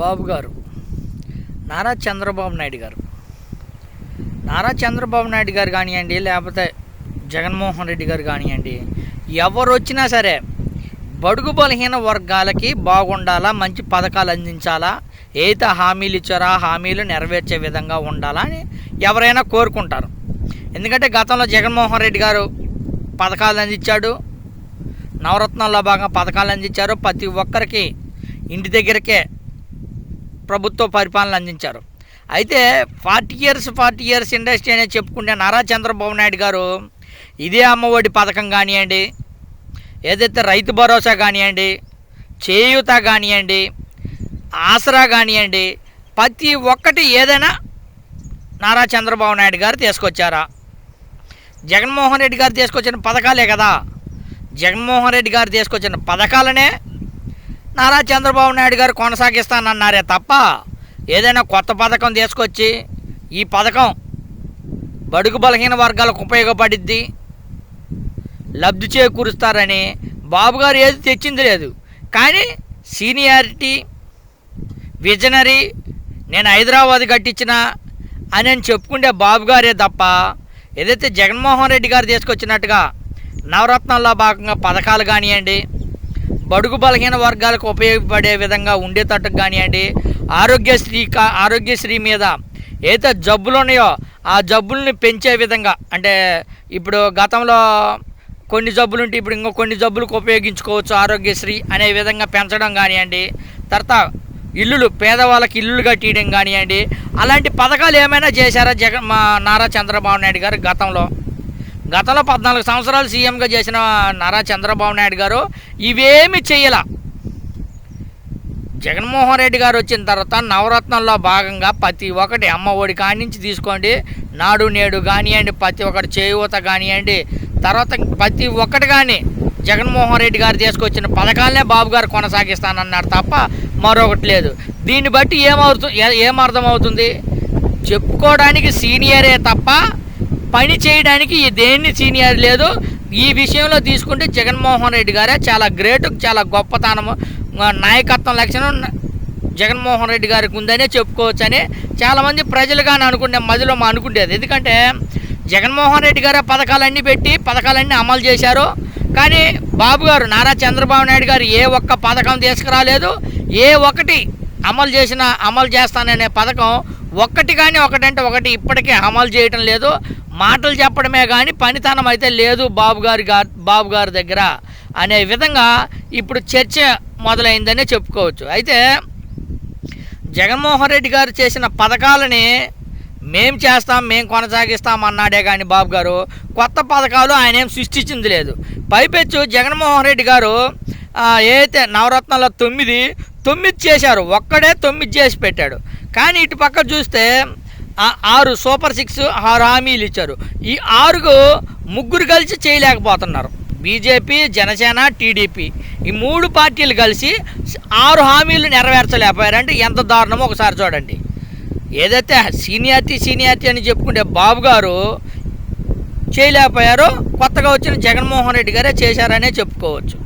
బాబు గారు నారా చంద్రబాబు నాయుడు గారు. నారా చంద్రబాబు నాయుడు గారు కానివ్వండి లేకపోతే జగన్మోహన్ రెడ్డి గారు కానివ్వండి ఎవరు వచ్చినా సరే బడుగు బలహీన వర్గాలకి బాగుండాలా మంచి పథకాలు అందించాలా ఏదైతే హామీలు ఇచ్చారో ఆ హామీలు నెరవేర్చే విధంగా ఉండాలా అని ఎవరైనా కోరుకుంటారు. ఎందుకంటే గతంలో జగన్మోహన్ రెడ్డి గారు పథకాలు అందించాడు నవరత్నాల్లో భాగంగా పథకాలు అందించారు ప్రతి ఒక్కరికి ఇంటి దగ్గరకే ప్రభుత్వ పరిపాలన అందించారు. అయితే forty years forty years industry అనేది చెప్పుకుంటే నారా చంద్రబాబు నాయుడు గారు ఇదే అమ్మఒడి పథకం కానివ్వండి ఏదైతే రైతు భరోసా కానివ్వండి చేయూత కానివ్వండి ఆసరా కానివ్వండి ప్రతి ఒక్కటి ఏదైనా నారా చంద్రబాబు నాయుడు గారు తీసుకొచ్చారా? జగన్మోహన్ రెడ్డి గారు తీసుకొచ్చిన పథకాలే కదా. జగన్మోహన్ రెడ్డి గారు తీసుకొచ్చిన పథకాలనే నారా చంద్రబాబు నాయుడు గారు కొనసాగిస్తానన్నారే తప్ప ఏదైనా కొత్త పథకం తీసుకొచ్చి ఈ పథకం బడుగు బలహీన వర్గాలకు ఉపయోగపడిద్ది లబ్ధి చేకూరుస్తారని బాబు గారు ఏది తెచ్చింది లేదు. కానీ సీనియారిటీ విజనరీ నేను హైదరాబాద్ కట్టించిన అని అని చెప్పుకుంటే బాబు గారే తప్ప ఏదైతే జగన్మోహన్ రెడ్డి గారు తీసుకొచ్చినట్టుగా నవరత్నాల్లో భాగంగా పథకాలు కానివ్వండి బడుగు బలహీన వర్గాలకు ఉపయోగపడే విధంగా ఉండేటట్టు కానివ్వండి ఆరోగ్యశ్రీ కా ఆరోగ్యశ్రీ మీద ఏదైతే జబ్బులు ఉన్నాయో ఆ జబ్బుల్ని పెంచే విధంగా అంటే ఇప్పుడు గతంలో కొన్ని జబ్బులు ఉంటే ఇప్పుడు ఇంకో కొన్ని జబ్బులకు ఉపయోగించుకోవచ్చు ఆరోగ్యశ్రీ అనే విధంగా పెంచడం కానివ్వండి తర్వాత ఇల్లులు పేదవాళ్ళకి ఇల్లులు కట్టియడం కానివ్వండి అలాంటి పథకాలు ఏమైనా చేశారా జగన్ మా నారా చంద్రబాబు నాయుడు గారు గతంలో? గతంలో పద్నాలుగు సంవత్సరాలు సీఎంగా చేసిన నారా చంద్రబాబు నాయుడు గారు ఇవేమి చెయ్యాల జగన్మోహన్ రెడ్డి గారు వచ్చిన తర్వాత నవరత్నంలో భాగంగా ప్రతి ఒక్కటి అమ్మ ఒడి కానించి తీసుకోండి. నాడు నేడు కానివ్వండి ప్రతి ఒక్కటి చేయూత కానివ్వండి. తర్వాత ప్రతి ఒక్కటి కానీ జగన్మోహన్ రెడ్డి గారు తీసుకొచ్చిన పథకాలనే బాబు గారు కొనసాగిస్తానన్నారు తప్ప మరొకటి లేదు. దీన్ని బట్టి ఏమవుతు ఏమర్థమవుతుంది చెప్పుకోవడానికి సీనియరే తప్ప పని చేయడానికి దేన్ని సీనియర్ లేదు. ఈ విషయంలో తీసుకుంటే జగన్మోహన్ రెడ్డి గారే చాలా గ్రేట్ చాలా గొప్పతనము నాయకత్వం లక్షణం జగన్మోహన్ రెడ్డి గారికి ఉందనే చెప్పుకోవచ్చు అని చాలామంది ప్రజలు కానీ అనుకునే మధ్యలో మా అనుకుండేది. ఎందుకంటే జగన్మోహన్ రెడ్డి గారు పథకాలన్నీ పెట్టి పథకాలన్నీ అమలు చేశారు. కానీ బాబు గారు నారా చంద్రబాబు నాయుడు గారు ఏ ఒక్క పథకం తీసుకురాలేదు. ఏ ఒక్కటి అమలు చేసిన అమలు చేస్తాననే పథకం ఒక్కటి కానీ ఒకటంటే ఒకటి ఇప్పటికే అమలు చేయటం లేదు. మాటలు చెప్పడమే కానీ పనితనం అయితే లేదు బాబు గారి బాబు గారి దగ్గర అనే విధంగా ఇప్పుడు చర్చ మొదలైందనే చెప్పుకోవచ్చు. అయితే జగన్మోహన్ రెడ్డి గారు చేసిన పథకాలని మేం చేస్తాం మేం కొనసాగిస్తాం అన్నాడే కానీ బాబు గారు కొత్త పథకాలు ఆయన ఏం సృష్టించింది లేదు. పైపెచ్చు జగన్మోహన్ రెడ్డి గారు ఏదైతే నవరత్నాల తొమ్మిది తొమ్మిది చేశారు ఒక్కడే తొమ్మిది చేసి పెట్టాడు. కానీ ఇటు పక్క చూస్తే ఆరు సూపర్ సిక్స్ ఆరు హామీలు ఇచ్చారు. ఈ ఆరుగు ముగ్గురు కలిసి చేయలేకపోతున్నారు. BJP Janasena TDP. ఈ మూడు పార్టీలు కలిసి ఆరు హామీలు నెరవేర్చలేకపోయారంటే ఎంత దారుణమో ఒకసారి చూడండి. ఏదైతే సీనియారిటీ సీనియారిటీ అని చెప్పుకుంటే బాబు గారు చేయలేకపోయారో. కొత్తగా వచ్చిన జగన్మోహన్ రెడ్డి గారే చేశారనే చెప్పుకోవచ్చు.